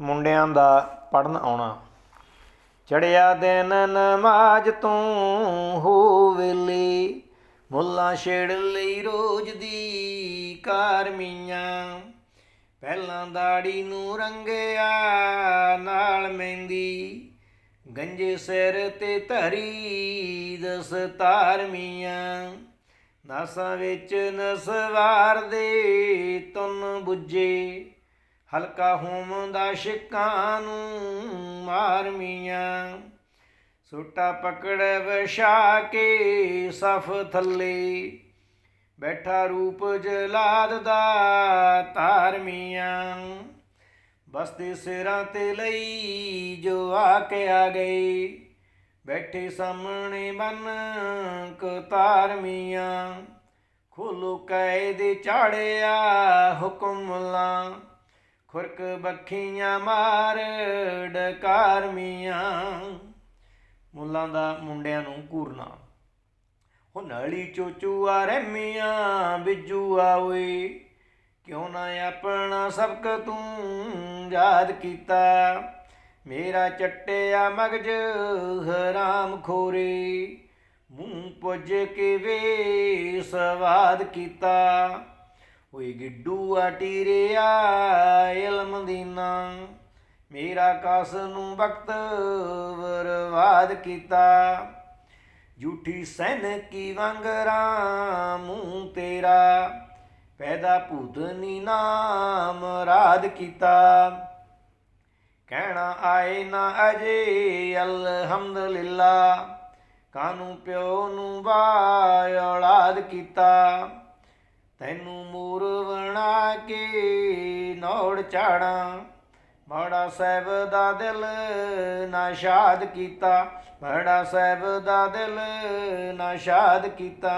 ਮੁੰਡਿਆਂ ਦਾ ਪੜਨ ਆਉਣਾ। ਚੜਿਆ ਦਿਨ ਨਮਾਜ਼ ਤੋਂ ਹੋ ਵੇਲੇ ਮੁੱਲਾ ਛੇੜ ਲਈ ਰੋਜ਼ ਦੀ ਕਾਰਮੀਆਂ ਪਹਿਲਾਂ ਦਾੜੀ ਨੂੰ ਰੰਗਿਆ, ਨਾਲ ਮਹਿੰਦੀ, ਗੰਜੇ ਸਿਰ ਤੇ ਧਰੀ ਦਸਤਾਰ ਮੀਆਂ। ਨਾਸਾਂ ਵਿੱਚ ਨਸਵਾਰ ਦੇ ਤੁਨ ਬੁੱਝੇ। ਹਲਕਾ ਹੋਮ ਦਾ ਸ਼ਿਕਾਂ ਨੂੰ ਮਾਰ ਮੀਆਂ। ਸੁੱਟਾ ਪਕੜ ਵਿਛਾ ਕੇ ਸਫ ਥੱਲੇ। ਬੈਠਾ ਰੂਪ ਜਲਾਦ ਦਾ ਤਾਰਮੀਆਂ ਮੀਆਂ। ਬਸਤੇ ਸਿਰਾਂ ਤੇ ਲਈ ਜੋ ਆ ਕੇ ਆ ਗਏ। ਬੈਠੇ ਸਾਹਮਣੇ ਬਨ ਕਤਾਰ ਮੀਆਂ। ਖੋਲੋ ਕੈਦ ਚਾੜਿਆ ਹੁਕਮ ਲਾ। ਖੁਰਕ ਬੱਖੀਆਂ ਮਾਰ ਡਕਾਰ ਮੁੱਲਾਂ ਦਾ ਮੁੰਡਿਆਂ ਨੂੰ ਘੂਰਨਾ। ਹੋ ਨਲੀ ਚੋਚੂ ਆ ਰਹਿਮੀਆਂ ਬਿੱਜੂ ਆਵੇ ਕਿਉਂ ਨਾ ਆਪਣਾ ਸਬਕ ਤੂੰ ਯਾਦ ਕੀਤਾ? ਮੇਰਾ ਚੱਟਿਆ ਮਗਜ ਹਰਾਮ ਖੋਰੇ। ਮੂੰਹ ਪੁੱਜ ਕੇ ਵੇ ਸਵਾਦ ਕੀਤਾ। ਓਏ ਗਿੱਡੂ ਆ ਟੀਰਿਆ ਇਲਮ ਦੀਨਾ। ਮੇਰਾ ਕਸ ਨੂੰ ਵਕਤ ਬਰਬਾਦ ਕੀਤਾ। ਝੂਠੀ ਸੈਨ ਕੀ ਵੰਗਰਾ ਮੂੰਹ ਤੇਰਾ। ਪੈਦਾ ਭੂਤਨੀ ਨਾਮ ਰਾਦ ਕੀਤਾ। ਕਹਿਣਾ ਆਏ ਨਾ ਅਜੇ, ਅਲਹਮਦੁਲਿਲਾ। ਕਾਨੂੰ ਪਿਓ ਨੂੰ ਬਾਇ ਔਲਾਦ ਕੀਤਾ। ਤੈਨੂੰ ਮੂਰ ਬਣਾ ਕੇ ਨੌੜ ਚਾੜਾਂ। ਬੜਾ ਸਾਹਿਬ ਦਾ ਦਿਲ ਨਾਸ਼ਾਦ ਕੀਤਾ। ਬੜਾ ਸਾਹਿਬ ਦਾ ਦਿਲ ਨਾਸ਼ਾਦ ਕੀਤਾ।